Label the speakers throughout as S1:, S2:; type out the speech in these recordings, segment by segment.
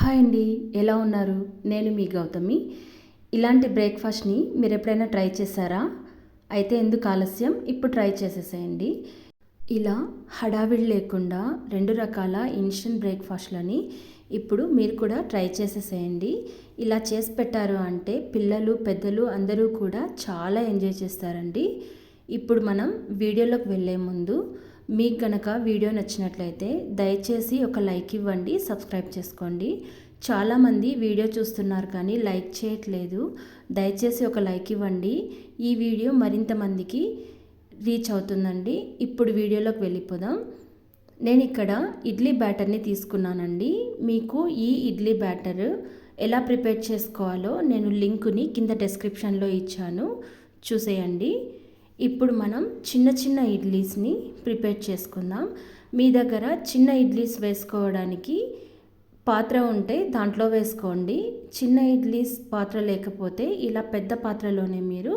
S1: Hi అండి ఎలా ఉన్నారు? నేను మీ గౌతమి. ఇలాంటి బ్రేక్ఫాస్ట్ని మీరు ఎప్పుడైనా ట్రై చేశారా? అయితే ఎందుకు ఆలస్యం? ఇప్పుడు ట్రై చేసేసేయండి. ఇలా హడావిడి లేకుండా రెండు రకాల ఇన్స్టెంట్ బ్రేక్ఫాస్ట్లని ఇప్పుడు మీరు కూడా ట్రై చేసేసేయండి. ఇలా చేసి పెట్టారు అంటే పిల్లలు పెద్దలు అందరూ కూడా చాలా ఎంజాయ్ చేస్తారండి. ఇప్పుడు మనం వీడియోలోకి వెళ్ళే ముందు మీకు కనుక వీడియో నచ్చినట్లయితే దయచేసి ఒక లైక్ ఇవ్వండి సబ్స్క్రైబ్ చేసుకోండి. చాలామంది వీడియో చూస్తున్నారు కానీ లైక్ చేయట్లేదు. దయచేసి ఒక లైక్ ఇవ్వండి. ఈ వీడియో మరింత మందికి రీచ్ అవుతుందండి. ఇప్పుడు వీడియోలోకి వెళ్ళిపోదాం. నేను ఇక్కడ ఇడ్లీ బ్యాటర్ని తీసుకున్నానండి. మీకు ఈ ఇడ్లీ బ్యాటర్ ఎలా ప్రిపేర్ చేసుకోవాలో నేను లింకుని కింద డిస్క్రిప్షన్లో ఇచ్చాను. చూసేయండి. ఇప్పుడు మనం చిన్న చిన్న ఇడ్లీస్ని ప్రిపేర్ చేసుకుందాం. మీ దగ్గర చిన్న ఇడ్లీస్ వేసుకోవడానికి పాత్ర ఉంటే దాంట్లో వేసుకోండి. చిన్న ఇడ్లీస్ పాత్ర లేకపోతే ఇలా పెద్ద పాత్రలోనే మీరు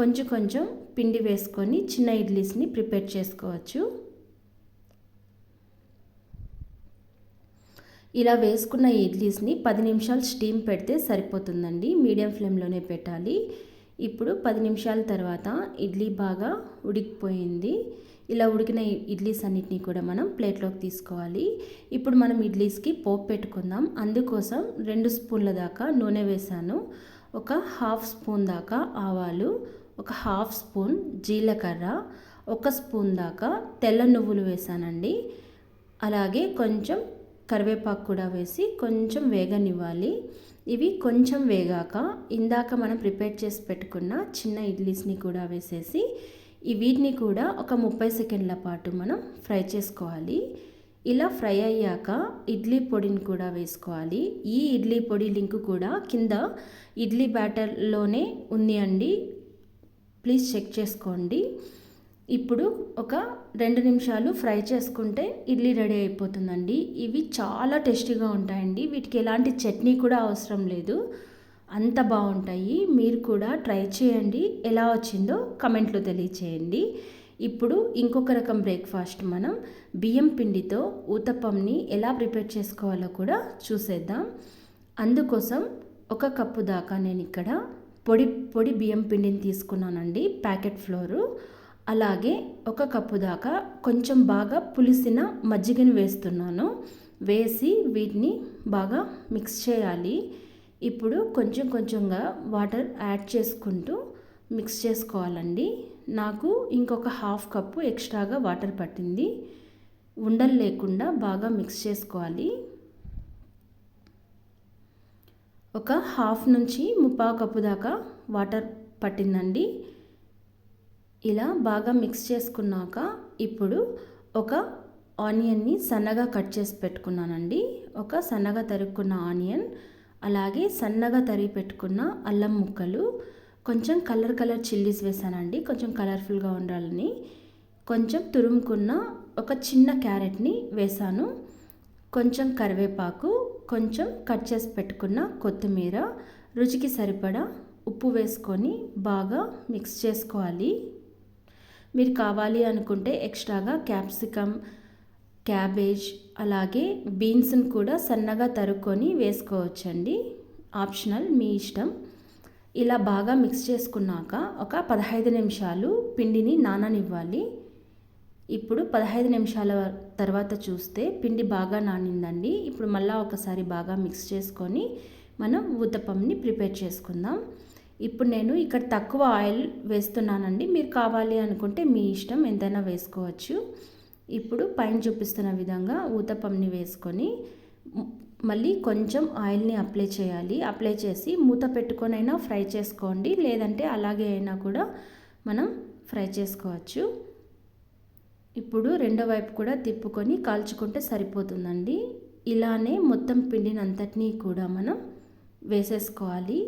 S1: కొంచెం కొంచెం పిండి వేసుకొని చిన్న ఇడ్లీస్ని ప్రిపేర్ చేసుకోవచ్చు. ఇలా వేసుకున్న ఇడ్లీస్ని పది నిమిషాలు స్టీమ్ పెడితే సరిపోతుందండి. మీడియం ఫ్లేమ్లోనే పెట్టాలి. ఇప్పుడు పది నిమిషాల తర్వాత ఇడ్లీ బాగా ఉడికిపోయింది. ఇలా ఉడికిన ఇడ్లీస్ అన్నిటినీ కూడా మనం ప్లేట్లోకి తీసుకోవాలి. ఇప్పుడు మనం ఇడ్లీస్కి పోపు పెట్టుకుందాం. అందుకోసం రెండు స్పూన్ల దాకా నూనె వేసాను. ఒక హాఫ్ స్పూన్ దాకా ఆవాలు ఒక హాఫ్ స్పూన్ జీలకర్ర ఒక స్పూన్ దాకా తెల్ల నువ్వులు వేసానండి. అలాగే కొంచెం కరివేపాకు కూడా వేసి కొంచెం వేగనివ్వాలి. ఇవి కొంచెం వేగాక ఇందాక మనం ప్రిపేర్ చేసి పెట్టుకున్న చిన్న ఇడ్లీస్ని కూడా వేసేసి ఈ వీటిని కూడా ఒక ముప్పై సెకండ్ల పాటు మనం ఫ్రై చేసుకోవాలి. ఇలా ఫ్రై అయ్యాక ఇడ్లీ పొడిని కూడా వేసుకోవాలి. ఈ ఇడ్లీ పొడి లింక్ కూడా కింద ఇడ్లీ బ్యాటర్లోనే ఉంది అండి. ప్లీజ్ చెక్ చేసుకోండి. ఇప్పుడు ఒక రెండు నిమిషాలు ఫ్రై చేసుకుంటే ఇడ్లీ రెడీ అయిపోతుందండి. ఇవి చాలా టేస్టీగా ఉంటాయండి. వీటికి ఎలాంటి చట్నీ కూడా అవసరం లేదు. అంత బాగుంటాయి. మీరు కూడా ట్రై చేయండి. ఎలా వచ్చిందో కమెంట్లో తెలియచేయండి. ఇప్పుడు ఇంకొక రకం బ్రేక్ఫాస్ట్ మనం బియ్యం పిండితో ఊతప్పంని ఎలా ప్రిపేర్ చేసుకోవాలో కూడా చూసేద్దాం. అందుకోసం ఒక కప్పు దాకా నేను ఇక్కడ పొడి పొడి బియ్యం పిండిని తీసుకున్నానండి. Packet flour. అలాగే ఒక కప్పు దాకా కొంచెం బాగా పులిసిన మజ్జిగని వేస్తున్నాను. వేసి వీటిని బాగా మిక్స్ చేయాలి. ఇప్పుడు కొంచెం కొంచెంగా వాటర్ యాడ్ చేసుకుంటూ మిక్స్ చేసుకోవాలండి. నాకు ఇంకొక హాఫ్ కప్పు ఎక్స్ట్రాగా వాటర్ పట్టింది. ఉండలు లేకుండా బాగా మిక్స్ చేసుకోవాలి. ఒక హాఫ్ నుంచి ముప్పా కప్పు దాకా వాటర్ పట్టిందండి. ఇలా బాగా మిక్స్ చేసుకున్నాక ఇప్పుడు ఒక ఆనియన్ని సన్నగా కట్ చేసి పెట్టుకున్నానండి. ఒక సన్నగా తరుక్కున్న ఆనియన్ అలాగే సన్నగా తరిగి పెట్టుకున్న అల్లం ముక్కలు కొంచెం కలర్ కలర్ చిల్లీస్ వేసానండి. కొంచెం కలర్ఫుల్గా ఉండాలని. కొంచెం తురుముకున్న ఒక చిన్న క్యారెట్ని వేసాను. కొంచెం కరివేపాకు కొంచెం కట్ చేసి పెట్టుకున్న కొత్తిమీర రుచికి సరిపడా ఉప్పు వేసుకొని బాగా మిక్స్ చేసుకోవాలి. మీరు కావాలి అనుకుంటే ఎక్స్ట్రాగా క్యాప్సికమ్ క్యాబేజ్ అలాగే బీన్స్ని కూడా సన్నగా తరుక్కొని వేసుకోవచ్చండి. ఆప్షనల్ మీ ఇష్టం. ఇలా బాగా మిక్స్ చేసుకున్నాక ఒక పదహైదు నిమిషాలు పిండిని నాననివ్వాలి. ఇప్పుడు పదహైదు నిమిషాల తర్వాత చూస్తే పిండి బాగా నానిందండి. ఇప్పుడు మళ్ళీ ఒకసారి బాగా మిక్స్ చేసుకొని మనం ఊతప్పంని ప్రిపేర్ చేసుకుందాం. ఇప్పుడు నేను ఇక్కడ తక్కువ ఆయిల్ వేస్తున్నానండి. మీరు కావాలి అనుకుంటే మీ ఇష్టం ఎంతైనా వేసుకోవచ్చు. ఇప్పుడు పైన చూపిస్తున్న విధంగా ఊతపంని వేసుకొని మళ్ళీ కొంచెం ఆయిల్ని అప్లై చేయాలి. అప్లై చేసి మూత పెట్టుకొనైనా ఫ్రై చేసుకోండి. లేదంటే అలాగే అయినా కూడా మనం ఫ్రై చేసుకోవచ్చు. ఇప్పుడు రెండో వైపు కూడా తిప్పుకొని కాల్చుకుంటే సరిపోతుందండి. ఇలానే మొత్తం పిండినంతటినీ కూడా మనం వేసేసుకోవాలి.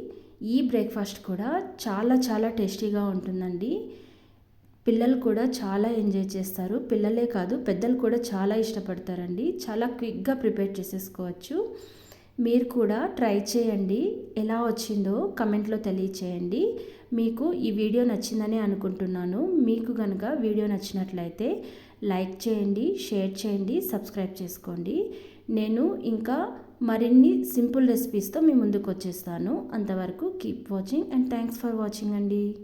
S1: ఈ బ్రేక్ఫాస్ట్ కూడా చాలా చాలా టేస్టీగా ఉంటుందండి. పిల్లలు కూడా చాలా ఎంజాయ్ చేస్తారు. పిల్లలే కాదు పెద్దలు కూడా చాలా ఇష్టపడతారండి. చాలా క్విక్గా ప్రిపేర్ చేసేసుకోవచ్చు. మీరు కూడా ట్రై చేయండి. ఎలా వచ్చిందో కమెంట్లో తెలియచేయండి. మీకు ఈ వీడియో నచ్చిందని అనుకుంటున్నాను. మీకు కనుక వీడియో నచ్చినట్లయితే లైక్ చేయండి షేర్ చేయండి సబ్స్క్రైబ్ చేసుకోండి. నేను ఇంకా మరిన్ని సింపుల్ రెసిపీస్తో మీ ముందుకు వచ్చేస్తాను. అంతవరకు keep watching and thanks for watching అండి.